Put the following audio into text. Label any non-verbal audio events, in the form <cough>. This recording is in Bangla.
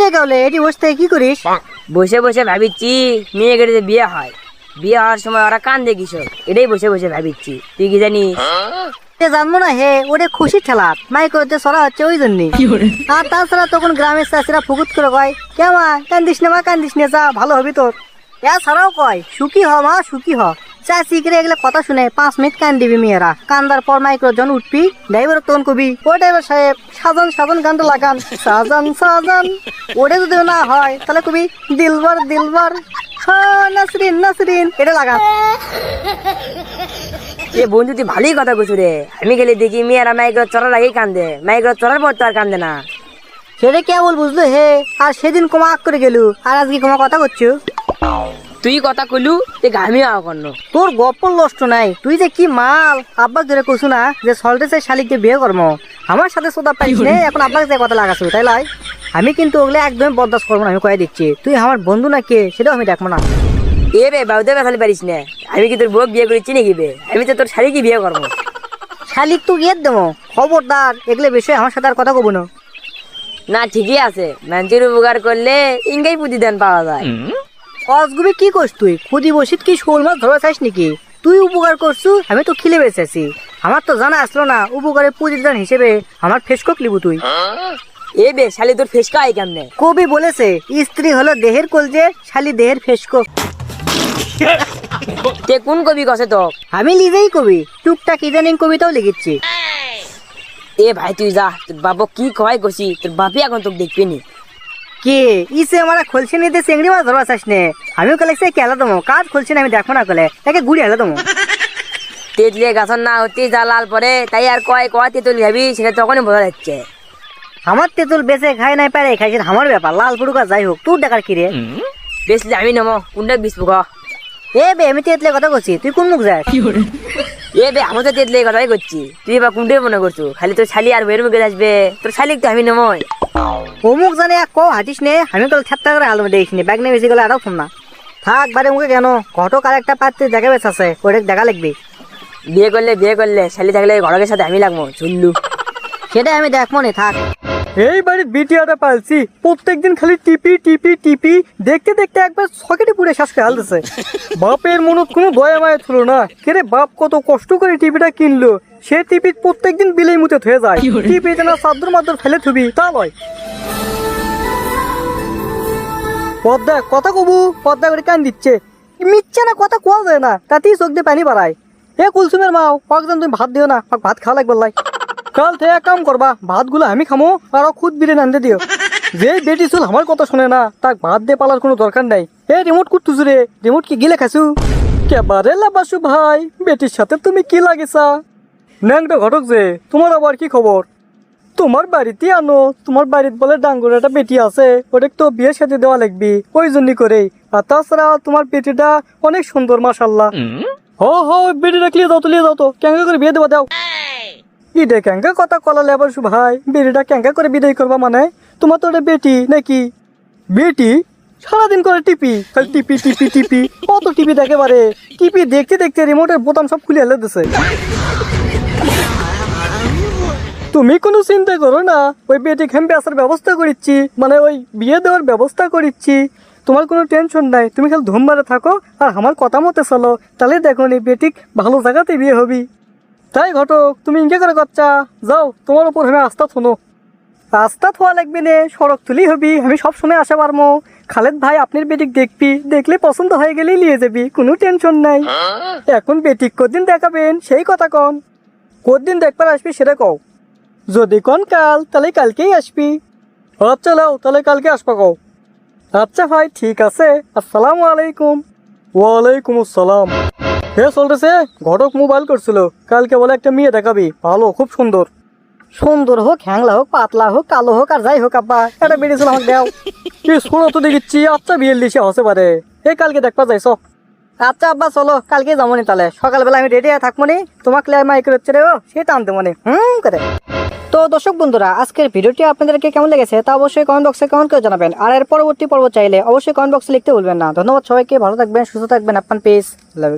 রে গাওলে এটি বসে থেকে কি করিস? বসে বসে ভাবিচ্ছি মেয়ে গেড়ে বিয়ে হয়। বিয়ে হওয়ার সময় ওরা কান্দে কিশোর। এটাই বসে বসে ভাবিচ্ছি। তুই কি জানিস? জানব না হে ওটা খুশি ঠেলাত মাইক হচ্ছে সরা হচ্ছে ওই জন্যই। আর তাছাড়া তখন গ্রামের চাষিরা ফুকুত করে কয় কেমা কান্দিস না মা কান্দিস না যা ভালো হবি তোর। এছাড়াও কয় সুখী হ মা সুখী হ। এগুলো কথা শুনে পাঁচ মিনিট কান দিবি মেয়েরা। কান্দার পর মাইক্রো জন উঠবি ড্রাইভার তখন কবি ও ড্রাইভার সাহেব সাজান সাজান গানটা লাগান। সাজান সাজান ওটা যদি না হয় তাহলে কবি দিলবার দিলবার। হ্যাঁ নাসরিন নাসরিন এটা লাগান এ বন্ধু তুই ভালোই কথা কইছু রে। আমি গেলে দেখি মেয়েরা মাইক্রো চড়ার আগেই কান্দে। মাইক্রো চড়ার পর তো আর কান্দে না। সেটা কেবল বুঝলো হে আর সেদিন কমা আগ করে গেলু। আর আজকে কমা কথা করছ? তুই কথা কলু তুই ঘামিও কর্ণ। তোর গপ্প নষ্ট নাই। তুই যে কি মাল? আব্বাক ধরে কইছু না যে সল্টে চাই শালিককে বিয়ে করব আমার সাথে সোদা পাইস নে এখন আব্বাকে যে কথা লাগাছো তাই লাই আমি কিন্তু ওগুলো একদমই বরদাস্ত করব না আমি কয়ে দিচ্ছি। তুই আমার বন্ধু না কে সেটাও আমি দেখব না। এ বে বাউদে বেসালি পারিস না। আমি কি তোর বউ বিয়ে করেছি নাকি বে? আমি তো তোর শাড়ি কি বিয়ে করব। শালিক তো গিয়ে দেবো। খবরদার এগুলো বিষয়ে আমার সাথে আর কথা কব না। না ঠিকই আছে। মানুষের উপকার করলে ইঙ্গাই দেন পাওয়া যায়। অজগুবি কি করছ তুই? খুদি বসিত কি শোল মাছ ধরা চাইস নাকি? তুই উপকার করছু আমি তো খিলে বেঁচেছি আমার তো জানা আসলো না উপকারের প্রতিদান হিসেবে আমার ফেসকক লিবু তুই। এ বে শালি তোর ফেসকা আই কেমনে? কবি বলেছে স্ত্রী হলো দেহের কলজে শালি দেহের ফেসকো তে কোন কবি কছে তো আমি নিজেই কবি টুকটাক ইদানিং কবিতাও লিখেছি এ ভাই তুই যা তোর বাবা কি কয় কছি তোর বাপি এখন তোকে দেখবি নি? কে? ইসে আমার খোলছে নিতে চিংড়ি মাছ ধরবা চাস নে। আমিও কলে সে কেলা দমো? কাজ খোলছে না আমি দেখব না কলে। একে গুড়ি হেলা দমো? তেতলে গাছর না হতে যা লাল পরে তাই আর কয় কয় তেতুল যাবি সেটা তখনই বোঝা যাচ্ছে। আমার তেঁতুল বেঁচে খায় নাই পারে খাইছে আমার ব্যাপার লাল পুরুকা যাই হোক তোর দেখার কি রে? বেশ আমি নমো কোনটা বিষ পোক এ বে আমি তেঁতলে কথা করছি তুই কোন মুখ যাস? এ বে আমি তো তেতলে কথাই করছি তুই বা কোনটাই মনে করছ? খালি তোর শালি আর বের মুখে আসবে তোর শালিক তো আমি নমই অমুক জানে এক হাতিস নে আমি তো ঠাট্টা করে আলু দেখিস নি ব্যাগ নিয়ে বেশি গেলে আরও ফোন না থাক বারে মুখে কেন ঘটক আর একটা পাত্রে দেখা বেশ আছে ওটা দেখা লাগবে। বিয়ে করলে বিয়ে করলে শালি থাকলে ঘরকের সাথে আমি লাগবো চুল্লু সেটাই আমি দেখব নি থাক। এই বাড়ির বিটিয়াটা পালছি প্রত্যেকদিন খালি টিপি টিপি টিপি দেখতে দেখতে একবার সকেটে পুড়ে শ্বাস করে হালতেছে। <laughs> বাপের মনত কোনো দয়া মায়া ছিল না। কেরে বাপ কত কষ্ট করে টিপিটা কিনলো? সে টিপি প্রত্যেকদিন বিলেই মুতে হয়ে যায়। টিপিতে না সাদ্দুর মাদ্দুর ফেলে থুবি তা লয় পদ্মা কথা কবু? পদ্মা করে কান দিচ্ছে। মিচ্ছে না কথা কোয়া যায় না তাতেই চোখ দিয়ে পানি বাড়ায়। এ কুলসুমের মাও পাকজান তুমি ভাত দিও না ভাত খাওয়া লাগবে লাই। কাল থেকে এক কাম করবা ভাতগুলো আমি খামো আর খুদ বিরে নান্দে দিও। যে বেটি চুল আমার কথা শুনে না তাক ভাত দিয়ে পালার কোনো দরকার নাই। এ রিমোট কুটতুছু রে রিমোট কি গিলে খাসু কেবারে লাবাসু ভাই বেটির সাথে তুমি কি লাগেছা? ন্যাংটা ঘটক যে তোমার আবার কি খবর? তোমার বাড়িতে আনো তোমার বাড়িতে বলে ডাঙ্গুর একটা বেটি আছে ওটা তো বিয়ে সাথে দেওয়া লাগবি ওই জন্যই করে আর তাছাড়া তোমার বেটিটা অনেক সুন্দর মাসাল্লাহ হো হো বেটি রাখলে দাও তো লিয়ে দাও তো কেঙ্গা করে বিয়ে দেওয়া দাও। ইডে ক্যাঙ্কা কথা কলালে আবার ভাই বেটিটা ক্যাঙ্কা করে বিদায় করবা মানে? তোমার তো বেটি নাকি? বেটি? সারাদিন করে টিপি, খালি টিপি টিপি টিপি, কত টিপি দেখে বারে টিপি দেখতে দেখতে রিমোটের বোতাম সব খুলে হেলে দিছে। তুমি কোনো চিন্তা করো না, ওই বেটি খেমবে আসার ব্যবস্থা করিচ্ছি মানে ওই বিয়ে দেওয়ার ব্যবস্থা করিচ্ছি। তোমার কোনো টেনশন নাই, তুমি খালি ধুম মারে থাকো আর আমার কথা মতে চলো। তাহলে দেখো নি বেটিক ভালো জায়গাতে বিয়ে হবি। তাই ঘটক, তুমি ইঙ্গে করে করছা যাও, তোমার উপর আমি আস্থা থনো। রাস্তা থোয়া লাগবে নে, সড়ক তুলি হবি, আমি সব সময় আসা পারব খালেদ ভাই, আপনার বেটিক দেখবি, দেখলে পছন্দ হয়ে গেলেই নিয়ে যাবি, কোনো টেনশন নাই। এখন বেটিক কদিন দেখাবেন, সেই কথা কন। কদিন দেখবার আসবি সেটা কও। যদি কন কাল, তাহলে কালকেই আসবি। আচ্ছা লাও তাহলে কালকে আসবা কও। আচ্ছা ভাই, ঠিক আছে, আসসালামু আলাইকুম। ওয়ালাইকুম আসসালাম। হে চলতেছে? ঘটক মোবাইল করছিল। কালকে বলে একটা মেয়ে দেখাবি। ভালো খুব সুন্দর। সুন্দর হোক হ্যাংলা হোক পাতলা হোক কালো হোক আর যাই হোক আব্বা এটা বেরিয়েছিল আমাকে দাও। কি শোনো তো দেখিচ্ছি আচ্ছা বিয়ের লিসে হতে পারে। এই কালকে দেখবা যাইছ আচ্ছা আব্বা চলো কালকে যাব নি তাহলে। সকালবেলা আমি রেডি হয়ে থাকব নি। তোমাকে মাইক হচ্ছে রে ও সেটা আনতে মনে হুম করে। তো দর্শক বন্ধুরা আজকের ভিডিওটি আপনাদেরকে কেমন লেগেছে তা অবশ্যই কমেন্ট বক্সে কমেন্ট করে জানাবেন। আর এর পরবর্তী পর্ব চাইলে অবশ্যই কমেন্ট বক্সে লিখতে ভুলবেন না। ধন্যবাদ সবাইকে ভালো থাকবেন সুস্থ থাকবেন আপনার পেজ লাভ